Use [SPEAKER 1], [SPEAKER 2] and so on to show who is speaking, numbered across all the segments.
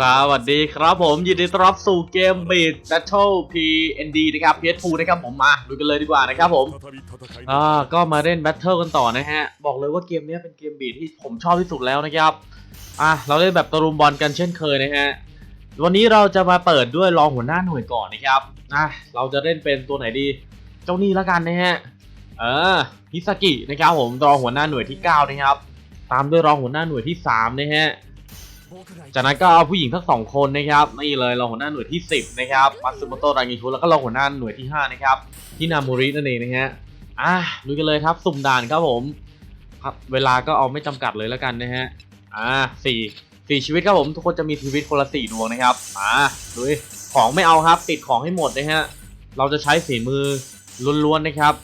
[SPEAKER 1] สวัสดีครับผมยินดีต้อนรับสู่เกม Beat Battle PND นะครับ PS2 นะครับผมมาดูกันเลยดีกว่านะครับผมอ่าก็มาเล่น Battle กันต่อนะฮะ บอกเลยว่าเกมนี้เป็นเกมบีทที่ผมชอบที่สุดแล้วนะครับอะเราเล่นแบบตะลุมบอลกันเช่นเคยนะฮะ วันนี้เราจะมาเปิดด้วยรองหัวหน้าหน่วยก่อนนะครับอะเราจะเล่นเป็นตัวไหนดี เจ้านี่ล้วกันนะฮะเออฮิสกินะครับผมรองหัวหน้าหน่วยที่ 9 นะครับ ตามด้วยรองหัวหน้าหน่วยที่ 3 นะฮะ จากนั้นก็เอาผู้หญิงทั้งสองคนนะครับนี่เลยรองหัวหน้าหน่วยที่ 10 นะครับมัตสึโมโตะรางิคุแล้วก็รองหัวหน้าหน่วยที่ 5 นะครับที่นามูรินั่นเองนะฮะอะลุยกันเลยครับสุ่มด่านครับผมครับเวลาก็เอาไม่จำกัดเลยแล้วกันนะฮะอ่าสี่สี่ชีวิตครับผมทุกคนจะมีชีวิตคนละสี่ดวงนะครับอ่าลุยของไม่เอาครับติดของให้หมดนะฮะเราจะใช้ฝีมือล้วนๆนะครับ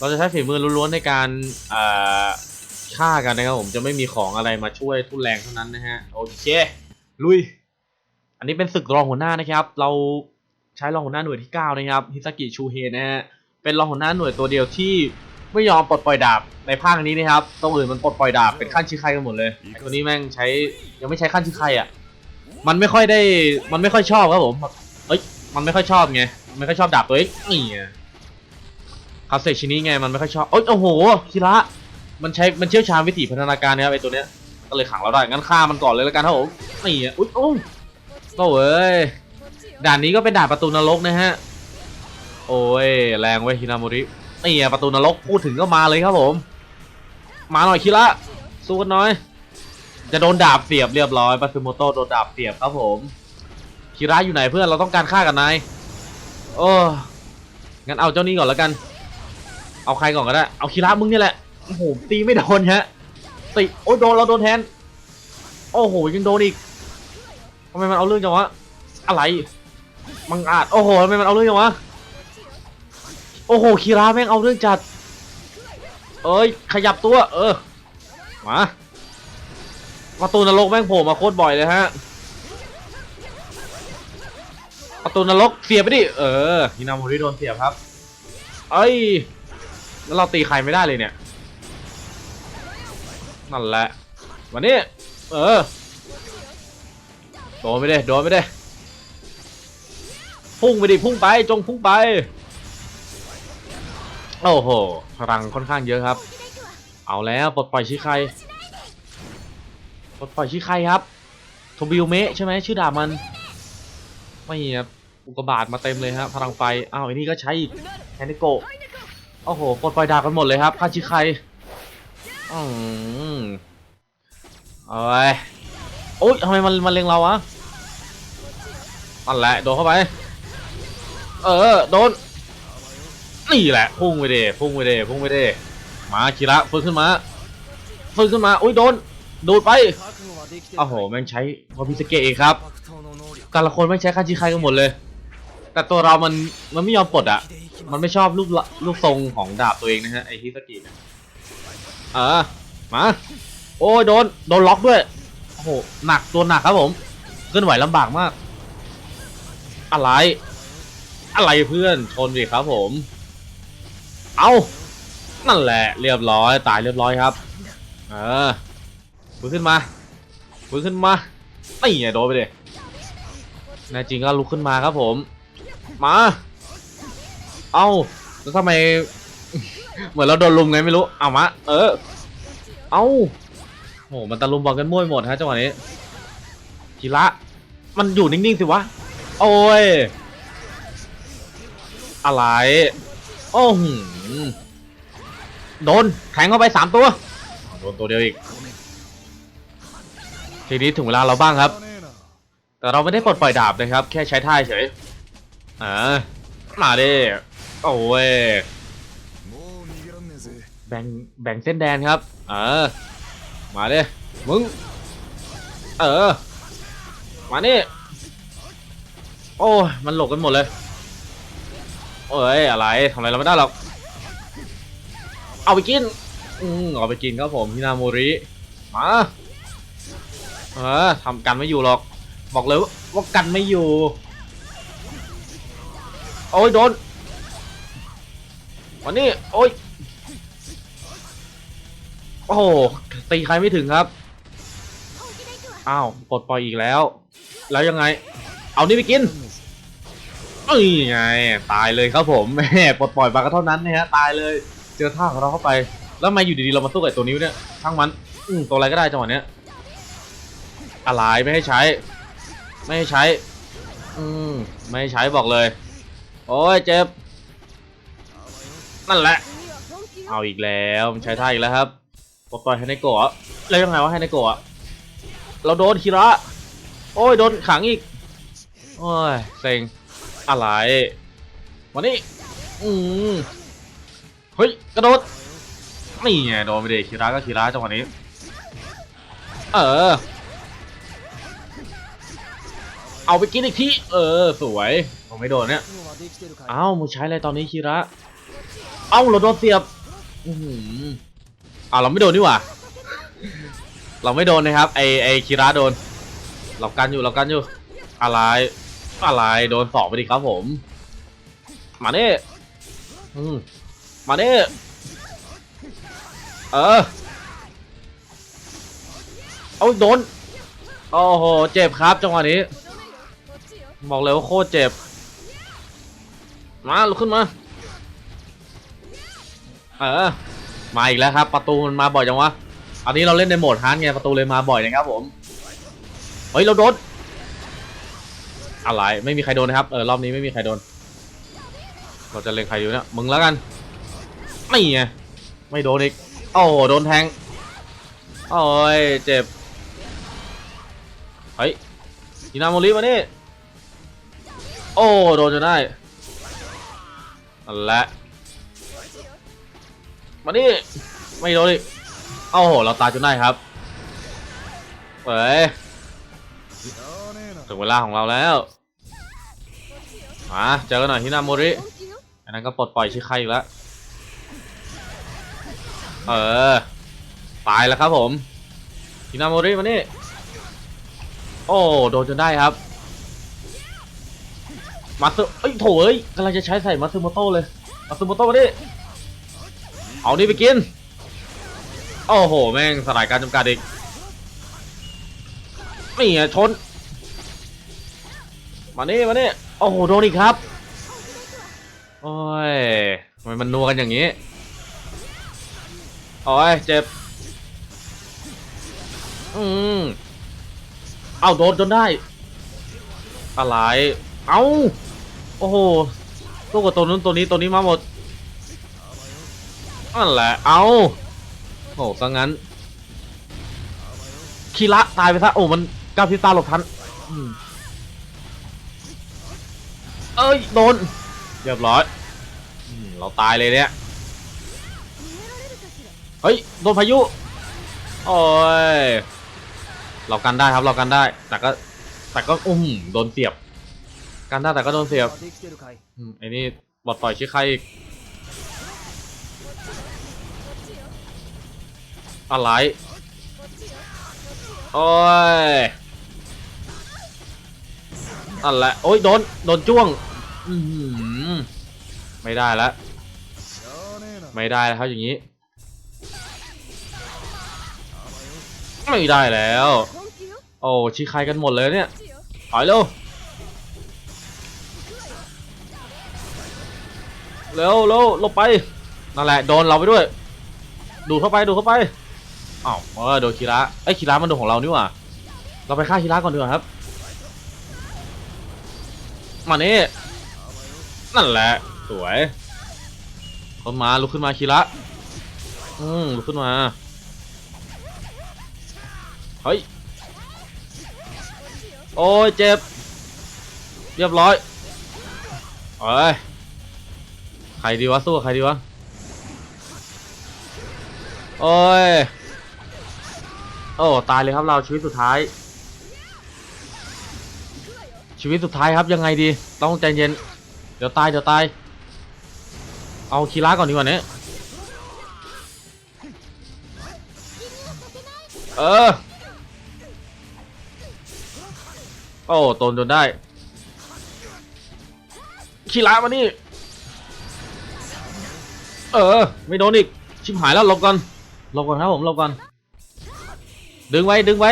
[SPEAKER 1] เราจะใช้ฝีมือล้วนๆในการอ่อ ฆ่ากันนะครับผมจะไม่มีของอะไรมาช่วยทุนแรงเท่านั้นนะฮะโอเคลุย อันนี้เป็นศึกรองหัวหน้านะครับ เราใช้รองหัวหน้าหน่วยที่ 9 นะครับฮิซากิชูเฮนะฮะเป็นรองหัวหน้าหน่วยตัวเดียวที่ไม่ยอมปลดปล่อยดาบในภาคนี้นะครับตัวอื่นมันปลดปล่อยดาบเป็นขั้นชิคายกันหมดเลยไอตัวนี้แม่งใช้ยังไม่ใช้ขั้นชิคายอะมันไม่ค่อยได้มันไม่ค่อยชอบครับผมเอ้ยมันไม่ค่อยชอบไงไม่ค่อยชอบดาบตัวเองนี่คาเซชินี้ไงมันไม่ค่อยชอบเอ้ยโอ้โหคิระ มันใช้มันเชี่ยวชาญวิถีพัฒนาการนะครับไอตัวเนี้ยก็เลยขังเราได้งั้นฆ่ามันก่อนเลยแล้วกันครับผมนี่อะอุ๊ยโอ้ยโอ้ยด่านนี้ก็เป็นด่านประตูนรกนะฮะโอ้ยแรงเว้ยฮินาโมรินี่อะประตูนรกพูดถึงก็มาเลยครับผม มาหน่อยคิระสู้กันหน่อย จะโดนดาบเสียบเรียบร้อยปาซึโมโตโดนดาบเสียบครับผมคิระอยู่ไหนเพื่อนเราต้องการฆ่ากันนายโอ้งั้นเอาเจ้านี้ก่อนแล้วกัน เอาใครก่อนก็ได้ เอาคิระมึงนี่แหละ โอ้โหตีไม่โดนฮะตีโอ้ยโดนเราโดนแทน โอ้โหยังโดนอีกทำไมมันเอาเรื่องจังวะอะไรมังอาจโอ้โหทำไมมันเอาเรื่องจังวะโอ้โหคีราแม่งเอาเรื่องจัด เอ้ยขยับตัว เออมาประตูนรกแม่งโผล่มาโคตรบ่อยเลยฮะประตูนรกเสียบไปดิเออฮินาโมริโดนเสียบครับ เอ้ยแล้วเราตีใครไม่ได้เลยเนี่ย นั่นแหละวันนี้เออโดนไปเด้โดนไปเด้พุ่งไปดิพุ่งไปจงพุ่งไปโอ้โหพลังค่อนข้างเยอะครับ เอาแล้วปลดปล่อยชิไคปลดปล่อยชิไคครับโทบิวเมะใช่ไหมชื่อดาบมันไม่ครับอุกบาตมาเต็มเลยครับพลังไฟอ้าวไอ้นี่ก็ใช้อีกแฮนิโกโอ้โหปลดปล่อยดาบกันหมดเลยครับคาชิไค อืมเอาไว้โอ๊ยทำไมมันมันเล็งเราวะนั่นแหละโดนเข้าไป เออโดน นี่แหละพุ่งไปเดพุ่งไปเดพุ่งไปเดมาคิระฟื้นขึ้นมาฟื้นขึ้นมาอุ้ยโดนโดูดไปโอ้โหแม่งใช้พอพิสเกะเองครับแต่ละคนไม่ใช้คาชิไคกันหมดเลย แต่ตัวเรามันมันไม่ยอมปลดอะ มันไม่ชอบรูปรูปทรงของดาบตัวเองนะฮะไอฮิสกิเนี่ย เออ มา โอ้ยโดน โดนล็อกด้วย โอ้โห หนัก ตัวหนักครับผม เคลื่อนไหวลำบากมาก อะไร อะไรเพื่อน ชนดิครับผม เอานั่นแหละ เรียบร้อย ตายเรียบร้อยครับ เออฟื้นขึ้นมาฟื้นขึ้นมานี่ไงโดนไปดิแน่จริงก็ลุกขึ้นมาครับผม มา เอ้าแล้วทำไม เหมือนเราโดนลุมไงไม่รู้เอามาเออ เอาโหมันตะลุมบอลกันมั่วหมดฮะจังหวะนี้ทีละ มันอยู่นิ่งๆสิวะ โอ้ย อะไร โอ้โหโดนแทงเข้าไปสามตัวโดนตัวเดียวอีก ทีนี้ถึงเวลาเราบ้างครับ แต่เราไม่ได้ปลดปล่อยดาบนะครับ แค่ใช้ท่าเฉย อ่า มาดิโอ้ย บ่งแบ่งเส้นแดนครับ เออ มาเดิมึง เออ มานี่ โอ้ยมันหลบกันหมดเลย โอ้ย อะไรทำอะไรเราไม่ได้หรอก เอาไปกิน อืมเอาไปกินครับผมฮินาโมริ มา เออทำกันไม่อยู่หรอก บอกเลยว่าว่ากันไม่อยู่ โอ้ยโดนวันนี้โอ้ย อ้โหตีใครไม่ถึงครับอ้าวปลดปล่อยอีกแล้ว แล้วยังไง เอานี่ไปกินเอ้ยไงตายเลยครับผมแหมปลดปล่อยมาก็เท่านั้นนะฮะตายเลยเจอท่าของเราเข้าไป แล้วมาอยู่ดีๆเรามาสู้กับตัวนี้วเนี่ยช่างมันอืมตัวอะไรก็ได้จังหวะเนี้ยอะไรไม่ให้ใช้ ไม่ให้ใช้ อืมไม่ให้ใช้บอกเลย โอ้ยเจ็บนั่นแหละ เอาอีกแล้วใช้ท่าอีกแล้วครับ ปลดปล่อยให้ในโกะแล้วยังไงวะให้ในโกะเราโดนคีระโอ้ยโดนขังอีก โอ้ยเซ็งอะไรมานี่อืมเฮ้ยกระโดดนี่ไงโดนไปเด็คีระก็คีระจังหวะนี้ เออ เอาไปกินอีกทีเออ สวยผมไม่โดนเนี่ยเอ้ามึงใช้อะไรตอนนี้คีระ เอ้าเราโดนเสียบ อือหื อ้าวเราไม่โดนนี่หว่า เราไม่โดนนะครับ ไอไอคีระโดน เรากันอยู่เรากันอยู่ อะไร อะไรโดนสองไปดิครับผม มาเน่อืมมาเน่เออ เอาโดน โอ้โห เจ็บครับจังหวะนี้ บอกเลยว่าโคตรเจ็บ มาลุกขึ้นมา เออ มาอีกแล้วครับ ประตูมันมาบ่อยจังวะ อันนี้เราเล่นในโหมดฮาร์ดไงประตูเลยมาบ่อยนะครับผม เฮ้ยเราโดนอะไรไม่มีใครโดนนะครับ เออรอบนี้ไม่มีใครโดน เราจะเล็งใครอยู่เนี่ยมึงแล้วกัน ไม่ไงไม่โดนอีก โอ้โดนแทง โอ้ยเจ็บ เฮ้ยฮินาโมริมานี่โอ้โดนจนได้นั่นแหละ มานี่ไม่โดนอีกโอ้โหเราตายจนได้ครับเฮ้ยถึงเวลาของเราแล้วมาเจอกันหน่อยฮินาโมริอันนั้นก็ปลดปล่อยชิคายอีกแล้วเออตายแล้วครับผมฮินาโมริมานี่โอ้โดนจนได้ครับมาซึเอ้ยโถเอ้ยกำลังจะใช้ใส่มาซึโมโต้เลยมาซึโมโต้มาดิ เอานี่ไปกิน โอ้โห แม่งสลายการจำกัดอีกนี่ไงชน มานี่มานี่โอ้โห โดนอีกครับ โอ้ยทำไมมันนัวกันอย่างนี้ โอ้ย เจ็บ อืมเอาโดนจนได้ อะไร เอาโอ้โห ตัวกับตัวนู้นตัวนี้ตัวนี้มาหมด นั่นแหละ เอาโอ้ก็งั้นคีระตายไปซะ โอ้ มันก้าวพิซซ่าหลบทันอืมเอ้ย โดน เรียบร้อยอืมเราตายเลยเนี่ย เฮ้ย โดนพายุ โอ้ย เรากันได้ครับเรากันได้ แต่ก็ แต่ก็อุ้มโดนเสียบ กันได้แต่ก็โดนเสียบ อืมไอ้นี่บอดปล่อยชื่อใครอีก อะไร โอ้ยนั่นละโอ้ยโดน โดนจ้วงอืไม่ได้แล้ว ไม่ได้แล้วครับอย่างนี้ ไม่ได้แล้ว โอ้ชี้ใครกันหมดเลยเนี่ยถอยเร็วเร็วเร็วลบไป นั่นแหละ โดนเราไปด้วย ดูเข้าไป ดูเข้าไป อ้าวเออโดนคีระไอ้ยคีระมันโดนของเรานี่หว่า เราไปฆ่าคีระก่อนดีกว่าครับมานี่นั่นแหละ สวยขึ้นมาลุกขึ้นมาคีระอืมลุกขึ้นมาเฮ้ยโอ้ยเจ็บ เรียบร้อยเอ้ยใครดีวะสู้ใครดีวะโอ้ย โอ้ตายเลยครับเราชีวิตสุดท้าย ชีวิตสุดท้ายครับยังไงดี ต้องใจเย็น เดี๋ยวตายเดี๋ยวตาย เอาคีร่าก่อนดีกว่านี้เออ โอ้โตนจนได้คีร่ามานี่ เออ ไม่โดนอีก ชิบหายแล้วหลบก่อนหลบก่อนครับผมหลบก่อน ดึงไว้ดึงไว้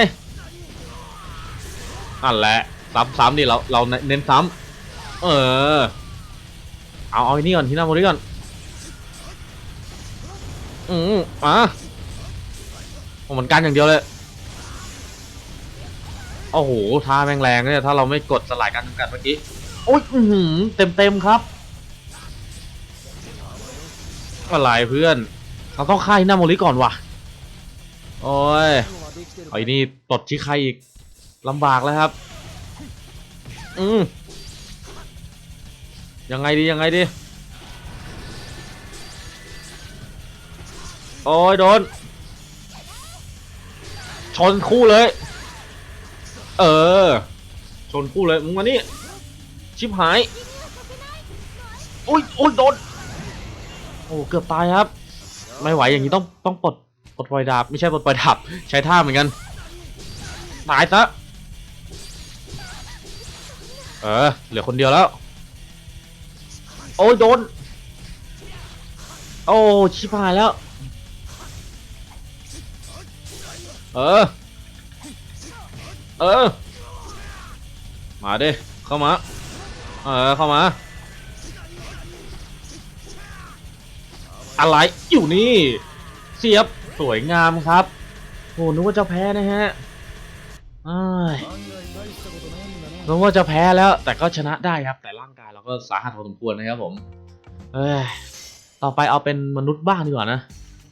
[SPEAKER 1] นั่นแหละซ้ำซ้ำดิเราเราเน้นซ้ำเออ เอาเอาไอ้นี่ก่อนที่หน้าโมริก่อนอืมอะเหมือนกันอย่างเดียวเลยโอ้โหท่าแมงแรงเนี่ยถ้าเราไม่กดสลายการจำกัดเมื่อกี้โอ้ยเต็มเต็มครับ อะไรเพื่อน เราต้องฆ่าฮินาโมริก่อนว่ะ โอ้ย ไอ้นี่ตดชิคายอีกลำบากแล้วครับ อืมยังไงดียังไงดี โอ้ยโดน ชนคู่เลย เออ ชนคู่เลยมึงมานี่ ชิบหายอุ้ยอุ้ยโดน โอ้เกือบตายครับ ไม่ไหวอย่างนี้ต้องต้องปลด ลดปล่อยดาบไม่ใช่ปลดปล่อยดาบใช้ท่าเหมือนกันตายซะเออเหลือคนเดียวแล้ว โอ้ยโดน โอ้ชิบหายแล้ว เออ เออ มาดิเข้ามา เออเข้ามา อะไรอยู่นี่ เสียบ สวยงามครับโหนึกว่าจะแพ้นะฮะอ้ายนึกว่าจะแพ้แล้ว แต่ก็ชนะได้ครับ แต่ร่างกายเราก็สาหัสพอสมควรนะครับผม เอ้ยต่อไปเอาเป็นมนุษย์บ้างดีกว่านะ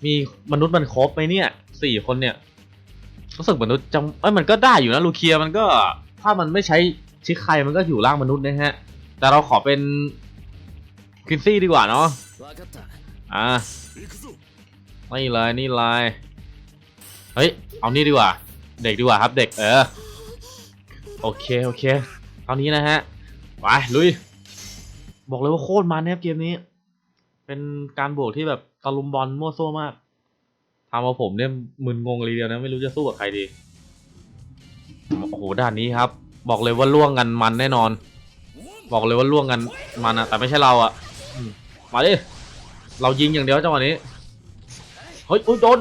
[SPEAKER 1] มีมนุษย์มันครบไหมเนี่ยสี่คนเนี่ยรู้สึกมนุษย์จำเอ้ยมันก็ได้อยู่นะลูเคียมันก็ถ้ามันไม่ใช้ชิคไคมันก็อยู่ร่างมนุษย์นะฮะ แต่เราขอเป็นคินซี่ดีกว่าเนาะอะ นี่เลยนี่เลยเฮ้ย เอานี่ดีกว่า เด็กดีกว่าครับเด็ก เออ โอเค โอเคเท่านี้นะฮะ ไป ลุย บอกเลยว่าโคตรมันนะครับเกมนี้ เป็นการบวกที่แบบตะลุมบอลมั่วซั่วมากทำเอาผมเนี่ยมึนงงเลยเดียวนะ ไม่รู้จะสู้กับใครดี โอ้โห ด้านนี้ครับ บอกเลยว่าล่วงกันมันแน่นอน บอกเลยว่าล่วงกันมันอะแต่ไม่ใช่เราอะอืมมาดิ เรายิงอย่างเดียวจังหวะนี้ เฮ้ยอุ๊ยโดน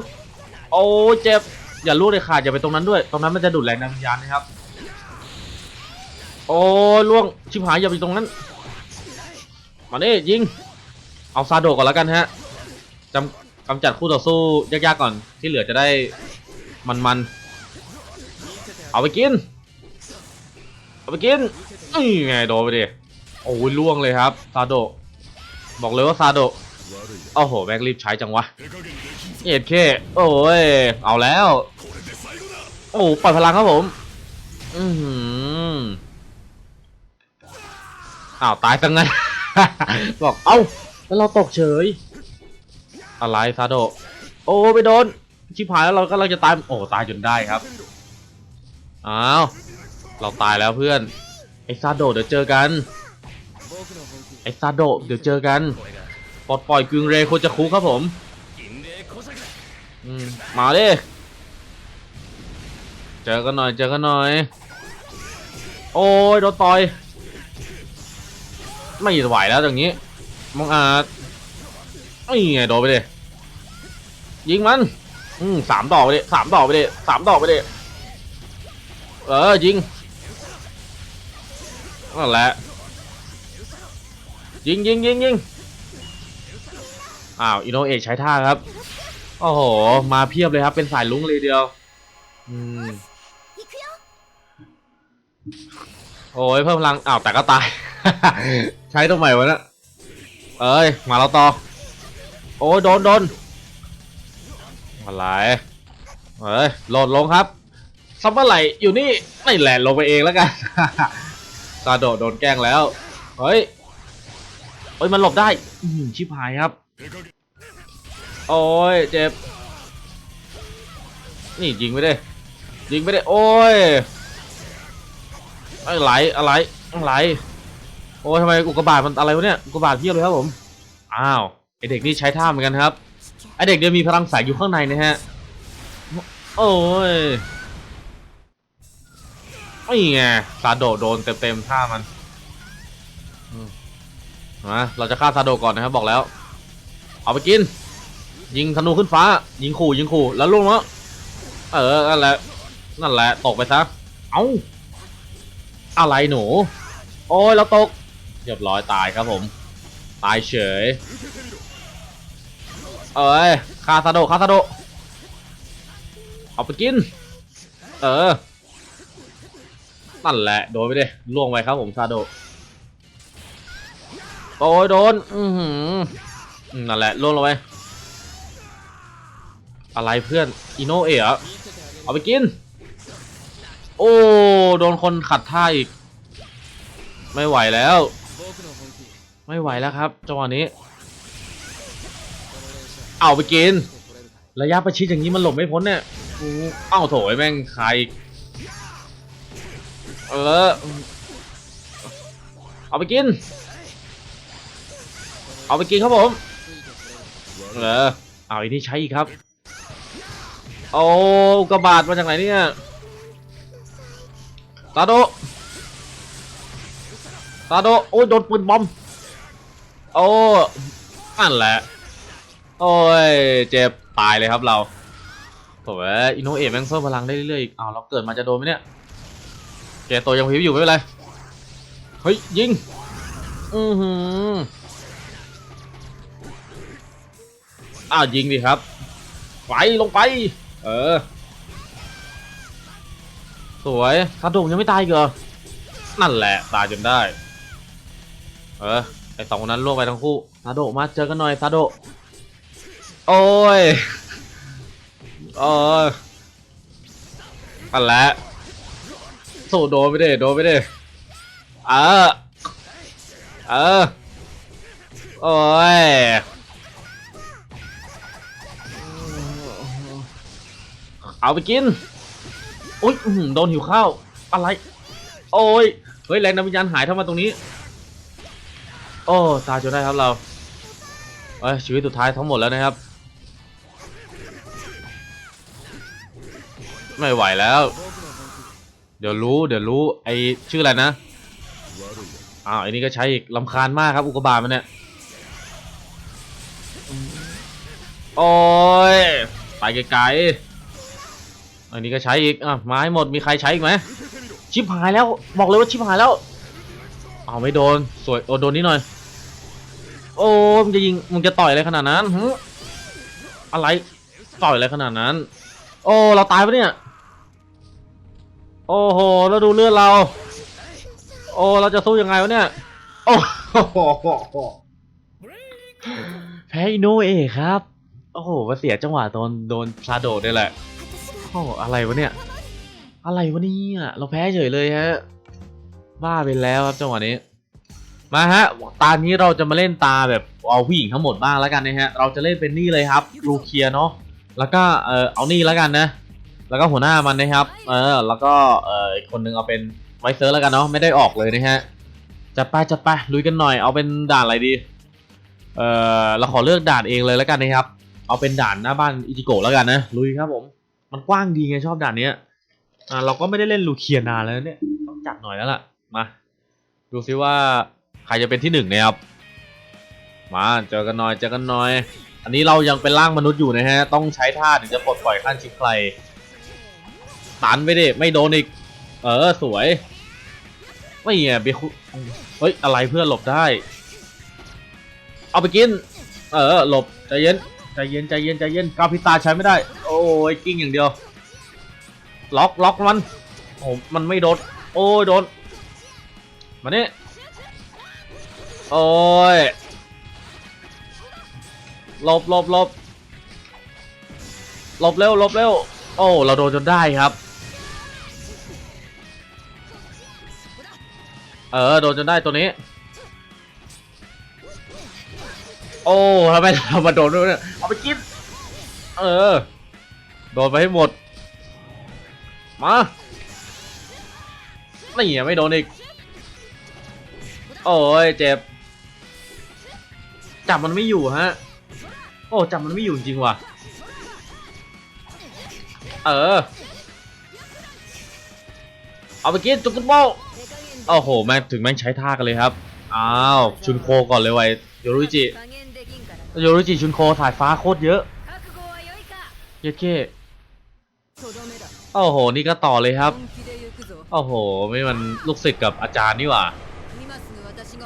[SPEAKER 1] โอ้เจ็บ อย่าลูกเลยขาดอย่าไปตรงนั้นด้วย ตรงนั้นมันจะดูดแรงดันวิญญาณนะครับ โอ้ล่วง ชิบหายอย่าไปตรงนั้น มาดิยิง เอาซาโดก่อนแล้วกันฮะจำกำจัดคู่ต่อสู้ยากๆก่อน ที่เหลือจะได้มันๆ เอาไปกิน เอาไปกินนี่ไงโดนไปดิ โอ้ยล่วงเลยครับซาโด บอกเลยว่าซาโดโอ้โหแบ็กรีบใช้จังวะ เอ็ดเคโอ้ย เอาแล้ว โอ้ปล่อยพลังครับผม อือหืออ้าว ตายจังไงบอก เอ้า แล้วเราตกเฉย อะไรซาโด โอ้ไปโดน ชิบหายแล้วเรากำลังจะตาย โอ้ ตายจนได้ครับ อ้าว เราตายแล้วเพื่อน ไอ้ซาโดเดี๋ยวเจอกัน ไอ้ซาโดเดี๋ยวเจอกัน ปลดปล่อยกึงเรโคจะคุครับผม อืมมาดิเจอกันหน่อยเจอกันหน่อย โอ้ยโดนต่อย ไม่ไหวแล้วอย่างนี้มองอาจนี่ไงโดนไปดิยิงมันอืมสามดอกไปดิสามดอกไปดิสามดอกไปดิเออยิงนั่นแหละยิงยิงยิงยิงอ้าวอินโนเอกใช้ท่าครับ โอ้โห มาเพียบเลยครับ เป็นสายลุ้งเลยเดียว อืม โอ้ยเพิ่มพลัง อ้าว แต่ก็ตาย ใช้ตรงไหนวะนะเอ้ย มาเราต่อ โอ้ยโดนโดนอะไรเอ้ยโหลดลงครับซัมเมอร์ไหลอยู่นี่ไม่แหละลงไปเองแล้วกันซาโดโดนแกล้งแล้ว เฮ้ย เฮ้ย มันหลบได้ชิบหายครับ โอ้ยเจ็บ นี่ยิงไม่ได้ ยิงไม่ได้ โอ้ยอะไรอะไรอะไร โอ้ยทำไมอุกกาบาตมันอะไรวะเนี่ย อุกกาบาตเพียบเลยครับผม อ้าวไอเด็กนี่ใช้ท่าเหมือนกันครับ ไอเด็กเดียวมีพลังแสงอยู่ข้างในนะฮะ โอ้ยนี่ไงซาโดะโดนเต็มๆท่ามันอืมาเราจะฆ่าซาโดะก่อนนะครับบอกแล้ว เอาไปกิน ยิงธนูขึ้นฟ้า ยิงขู่ยิงขู่แล้วล่วงแล้วเออนั่นแหละนั่นแหละตกไปซะเอ้าอะไรหนู โอ้ยเราตกเรียบร้อยตายครับผม ตายเฉย เอ้ยคาซาโดคาซาโดเอาไปกิน เออนั่นแหละโดนไปดิล่วงไปครับผมซาโดโอ้ยโดน อือหือนั่นแหละล่วงลงไป อะไรเพื่อนอิโนเอะเอาไปกิน โอ้โดนคนขัดท่าอีก ไม่ไหวแล้ว ไม่ไหวแล้วครับจังหวะนี้ เอาไปกิน ระยะประชิดอย่างนี้มันหลบไม่พ้นเนี่ยอ้เอ้าโถไอ้แม่งใครเออเอาไปกิน เอาไปกินครับผมเออเอาอีกนี่ใช้อีกครับ โอ้กระบาดมาจากไหนเนี่ยตาโดตาโดโอ้ยโดนปืนบอมโอ้นั่นแหละโอ้ยเจ็บตายเลยครับเราโถ่เอ้ยอินโนเอะแม่งเพิ่มพลังได้เรื่อยๆอีกอ้าวเราเกิดมาจะโดนไหมเนี่ยแกตัวยังพิวอยู่ไม่เป็นไรเฮ้ยยิงอือหืออ้าวยิงดิครับไปลงไป เออ สวยคาโดงยังไม่ตายอีกเหรอ นั่นแหละ ตายจนได้ เออ ไอสองคนนั้นล่วงไปทั้งคู่ ซาโดะมาเจอกันหน่อย ซาโดะ โอ้ยเออนั่นแหละสู้โดนไปดิโดนไปดิเออ เออ โอ้ย เอาไปกินอุ้ยโดนหิวข้าว อะไร โอ้ย เฮ้ยแรงน้ำวิญญาณหายทำไมตรงนี้ โอ้ ตายจนได้ครับเราเอ้ยชีวิตสุดท้ายทั้งหมดแล้วนะครับ ไม่ไหวแล้ว เดี๋ยวรู้ เดี๋ยวรู้ ไอชื่ออะไรนะ อ้าวไอนี่ก็ใช้อีกลำคาญมากครับอุกกาบาตมันเนี่ย โอ้ย ไปไกลๆ อันนี้ก็ใช้อีกอะไม้หมดมีใครใช้อีกไหมชิบหายแล้วบอกเลยว่าชิบหายแล้วเอาไม่โดนสวยโอ้โดนนิดหน่อย โอ้มึงจะยิงมึงจะต่อยอะไรขนาดนั้นหึอะไรต่อยอะไรขนาดนั้น โอ้เราตายปะเนี่ยโอ้โหแล้วดูเลือดเรา โอ้เราจะสู้ยังไงวะเนี่ยโอ้โหแพ้อิโนเอครับ โอ้โหมาเสียจังหวะโดนโดนซาโดดนี่แหละ โอ้อะไรวะเนี่ย อะไรวะเนี่ยเราแพ้เฉยเลยฮะ บ้าไปแล้วครับจังหวะนี้ มาฮะ ตานี้เราจะมาเล่นตาแบบเอาผู้หญิงทั้งหมดบ้างแล้วกันนะฮะ เราจะเล่นเป็นนี่เลยครับลูเคียเนาะ แล้วก็เออเอานี่แล้วกันนะ แล้วก็หัวหน้ามันนะครับ เออ แล้วก็เอออีกคนนึงเอาเป็นไวเซอร์แล้วกันเนาะ ไม่ได้ออกเลยนะฮะ จัดไปจัดไปลุยกันหน่อย เอาเป็นด่านอะไรดี เออเราขอเลือกด่านเองเลยแล้วกันนะครับ เอาเป็นด่านหน้าบ้านอิจิโกะแล้วกันนะ ลุยครับผม มันกว้างดีไงชอบด่านเนี้ยอ่าเราก็ไม่ได้เล่นลูเคียนานแล้วเนี่ยต้องจัดหน่อยแล้วล่ะมาดูซิว่าใครจะเป็นที่หนึ่งนะครับมาเจอกันหน่อยเจอกันหน่อย อันนี้เรายังเป็นร่างมนุษย์อยู่นะฮะต้องใช้ท่าถึงจะปลดปล่อยขั้นชิคไคลตันไปดิไม่โดนอีกเออสวยไม่เงี้ยเบคุเฮ้ยอะไรเพื่อนหลบได้ เอาไปกิน เออหลบใจเย็น ใจเย็นใจเย็นใจเย็นกาพิตาใช้ไม่ได้ โอ้ยกิ้งอย่างเดียว ล็อกล็อกมันโอ้มันไม่โดน โอ้ยโดน มาเนี่โอ้ยหลบหลบหลบหลบเร็วหลบเร็ว โอ้ เราโดนจนได้ครับ เออ โดนจนได้ตัวนี้ โอ้ทำไมทำมาโดนด้วยเนี่ยเอาไปกิน เออ โดนไปให้หมด มานี่ไม่โดนอีก โอ้ยเจ็บ จับมันไม่อยู่ฮะ โอ้จับมันไม่อยู่จริงว่ะ เออ เอาไปกินจุกกุ๊บโบ้โอ้โหแม่งถึงแม่งใช้ท่ากันเลยครับ อ้าว ชุนโคก่อนเลยไว้โยรุจิ โยรุจิชุนโคสายฟ้าโคตรเยอะเย
[SPEAKER 2] อะเก้
[SPEAKER 1] โอ้โห นี่ก็ต่อเลยครับ โอ้โห ไม่มันลูกศิษย์กับอาจารย์นี่หว่า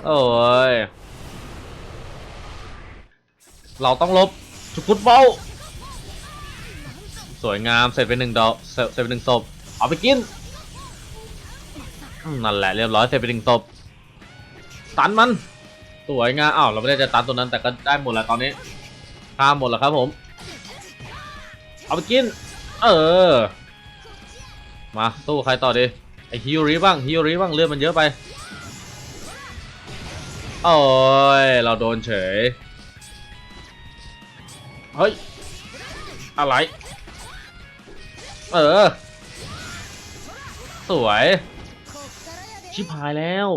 [SPEAKER 1] โอ้ย เราต้องลบชุกุดเบาสวยงาม เสร็จไปหนึ่งดอกเสร็จไปหนึ่งศพ เอาไปกิน นั่นแหละเรียบร้อย เสร็จไปหนึ่งศพตันมัน สวยงามอ้าวเราไม่ได้จะตันตัวนั้นแต่ก็ได้หมดแล้วตอนนี้ข้ามหมดแล้วครับผม เอาไปกิน เออ มาสู้ใครต่อดีไอฮิวริบ้างฮิวริบ้างเลือดมันเยอะไปโอ้ยเราโดนเฉย เฮ้ย อะไร เออ สวย ชิบหายแล้ว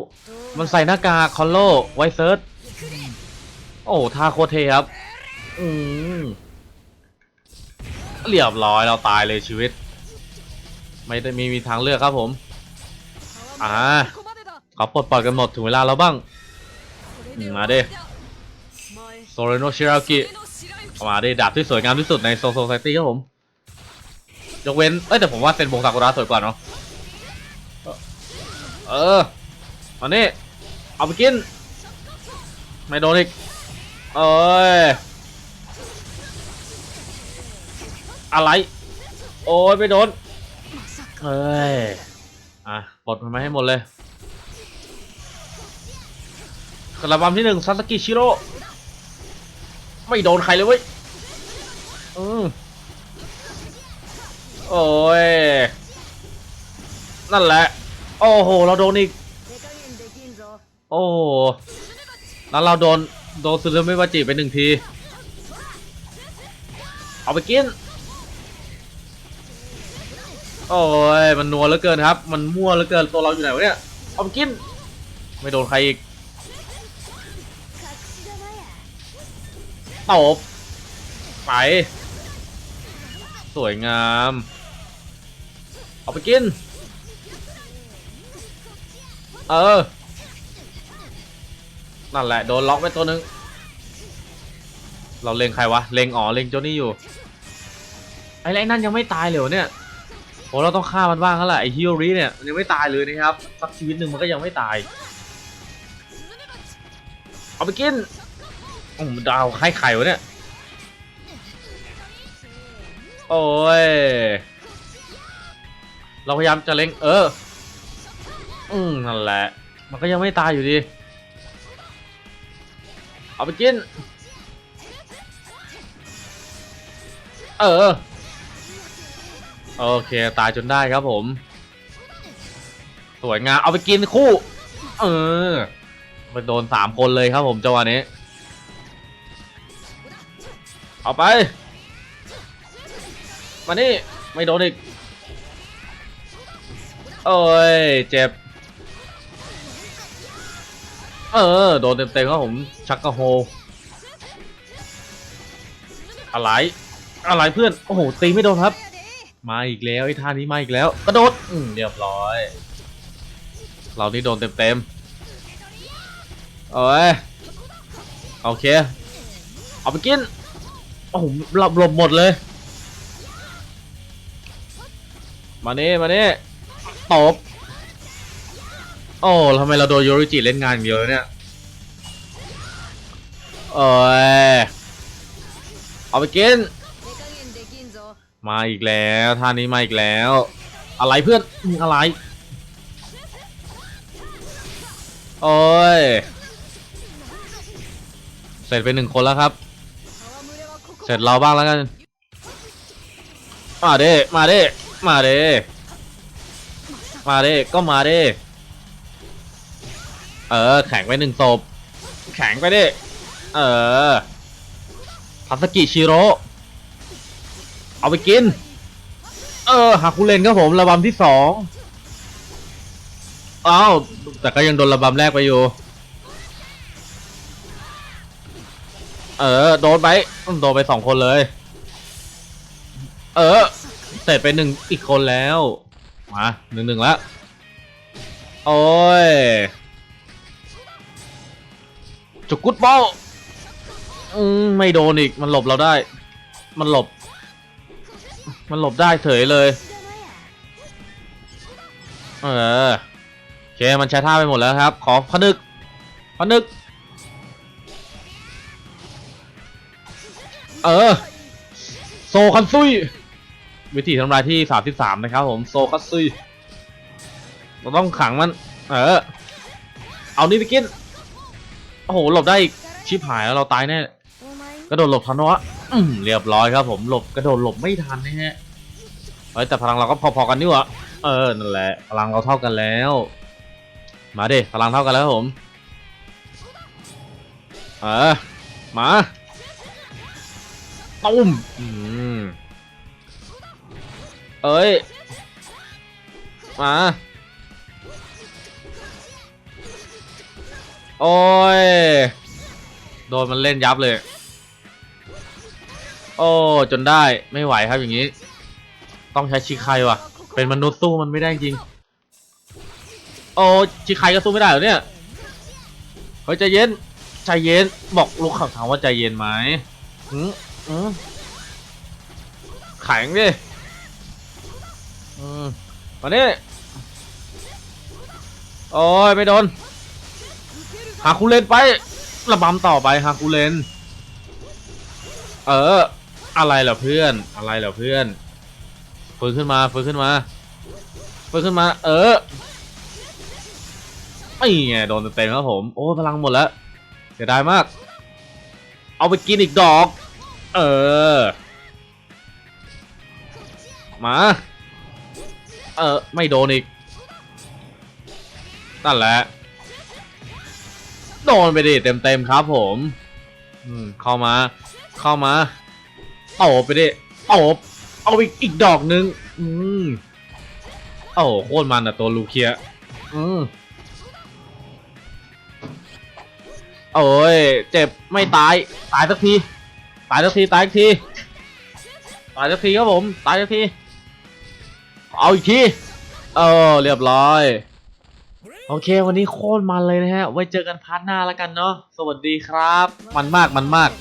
[SPEAKER 1] มันใส่หน้ากากคอนโลไวเซิร์ชโอ้ทาโคเทครับ อืมเรียบร้อยเราตายเลยชีวิต ไม่ได้มีมีทางเลือกครับผม อ่าขอปลดปล่อยกันหมดถึงเวลาแล้วบ้าง
[SPEAKER 2] มาเด้
[SPEAKER 1] โซเรโนชิรากิมาเด้ดาบที่สวยงามที่สุดในโซโซไซตี้ครับผม ยกเว้น เอ้แต่ผมว่าเซนบงซากุระสวยกว่าเนาะ เออมานี่เอาไปกิน ไม่โดนอีก เอ้ย อะไร โอ้ยไม่โดน เอ้ย อะปลดมันมาให้หมดเลยกระบำที่หนึ่งซาสกิชิโร่ไม่โดนใครเลยเว้ย อืมโอ้ย นั่นแหละ โอ้โห เราโดนอีก โอ้แล้วเราโดน โดนซึนามิวาจิไปหนึ่งที เอาไปกิน โอ้ย มันนัวเหลือเกินครับ มันมั่วเหลือเกิน ตัวเราอยู่ไหนวะเนี่ย เอาไปกิน ไม่โดนใครอีกตบไป สวยงาม เอาไปกิน เออ นั่นแหละโดนล็อกไปตัวหนึง เราเล็งใครวะ เล็งอ๋อเล็งโจนี่อยู่ ไอ้ไรนั่นยังไม่ตายเลยเหรอเนี่ยโหเราต้องฆ่ามันบ้างแล้วแหละไอ้ฮิโอริเนี่ยมันยังไม่ตายเลยนะครับ สักชีวิตหนึ่งมันก็ยังไม่ตาย เอาไปกินโอ้โหดาวไข่ไข่วะเนี่ย โอ้ย เราพยายามจะเล็งเออ อืมนั่นแหละ มันก็ยังไม่ตายอยู่ดี เอาไปกิน เออ โอเค ตายจนได้ครับผม สวยงาม เอาไปกินคู่ เออมันโดนสามคนเลยครับผมจังหวะนี้ เอาไป มานี่ ไม่โดนอีก โอ้ย เจ็บ เออ โดนเต็มๆครับผม ชักกระโฮ อะไร อะไรเพื่อน โอ้โห ตีไม่โดนครับ มาอีกแล้วไอ้ท่านี้มาอีกแล้ว กระโดด อืมเรียบร้อย เรานี่โดนเต็มๆโอ้ย โอเค เอาไปกิน โอ้โหหลบหลบหมดเลย มาเนี่มาเนี่ตบ โอ้ทำไมเราโดนยูริจิเล่นงานเยอะเนี่ยโอ้ยเอาไปกิน มาอีกแล้วท่านี้มาอีกแล้ว อะไรเพื่อนมึงอะไร โอ้ย เสร็จไปหนึ่งคนแล้วครับ เสร็จเราบ้างแล้วกัน มาเด้มาเด้มาเด้มาเด้ก็มาเด้ เออ แข็งไปหนึ่งศพ แข็งไปดิ เออทัสกิชิโร่ เอาไปกิน เออฮาคุเลนครับผมระบำที่สองอ้าวแต่ก็ยังโดนระบำแรกไปอยู่ เออ โดนไปโดนไปสองคนเลย เออ เสร็จไปหนึ่งอีกคนแล้ว มาหนึ่งหนึ่งแล้ว โอ้ย จุกกุดบอลอืมไม่โดนอีก มันหลบเราได้ มันหลบ มันหลบได้เฉยเลยเอเออโอเค มันใช้ท่าไปหมดแล้วครับ ขอพนึกพนึก เออ โซคันซุย วิธีทำลายที่ 33 นะครับผม โซคันซุย เราต้องขังมัน เออ เอานี่ไปกิน โอ้โหหลบได้อีกชิบหายแล้วเราตายแน่กระโดดหลบทันวะอืมเรียบร้อยครับผมหลบกระโดดหลบไม่ทันนะฮะเฮ้ยแต่พลังเราก็พอๆกันนี่หวะเออนั่นแหละพลังเราเท่ากันแล้ว มาดิพลังเท่ากันแล้วผมเออมาตุ้มอืมเอ้ยมา โอ้ย โดนมันเล่นยับเลย โอ้ จนได้ไม่ไหวครับอย่างนี้ ต้องใช้ชิคายว่ะ เป็นมนุษย์สู้มันไม่ได้จริง โอ้ชิคายก็สู้ไม่ได้เหรอเนี่ยเฮ้ยใจเย็นใจเย็นบอกลูกขังถามว่าใจเย็นไหมอืมอืมแข็งดิอืมมานี่โอ้ยไม่โดน หาคูเลนไประบำต่อไปหาคูเลน เออ อะไรเหรอเพื่อน อะไรเหรอเพื่อนฟื้นขึ้นมาฟื้นขึ้นมาฟื้นขึ้นมา เออไอ้ไงโดนเต็มครับผม โอ้พลังหมดแล้วเสียดายมาก เอาไปกินอีกดอก เออ มา เออ ไม่โดนอีกนั่นแหละ โดนไปดิเต็มๆครับผม อืมเข้ามา เข้ามาโอบไปดิโอบเอาอีกอีกดอกนึง อืมโอ้โหโคตรมันอะตัวลูเคียอืมโอ้ยเจ็บไม่ตายตายสักที ตายสักทีตายสักทีตายสักทีครับผม ตายสักที เอาอีกที เออเรียบร้อย โอเค วันนี้โคตรมันเลยนะฮะ ไว้เจอกันพาร์ทหน้าแล้วกันเนาะ สวัสดีครับ มันมาก มันมาก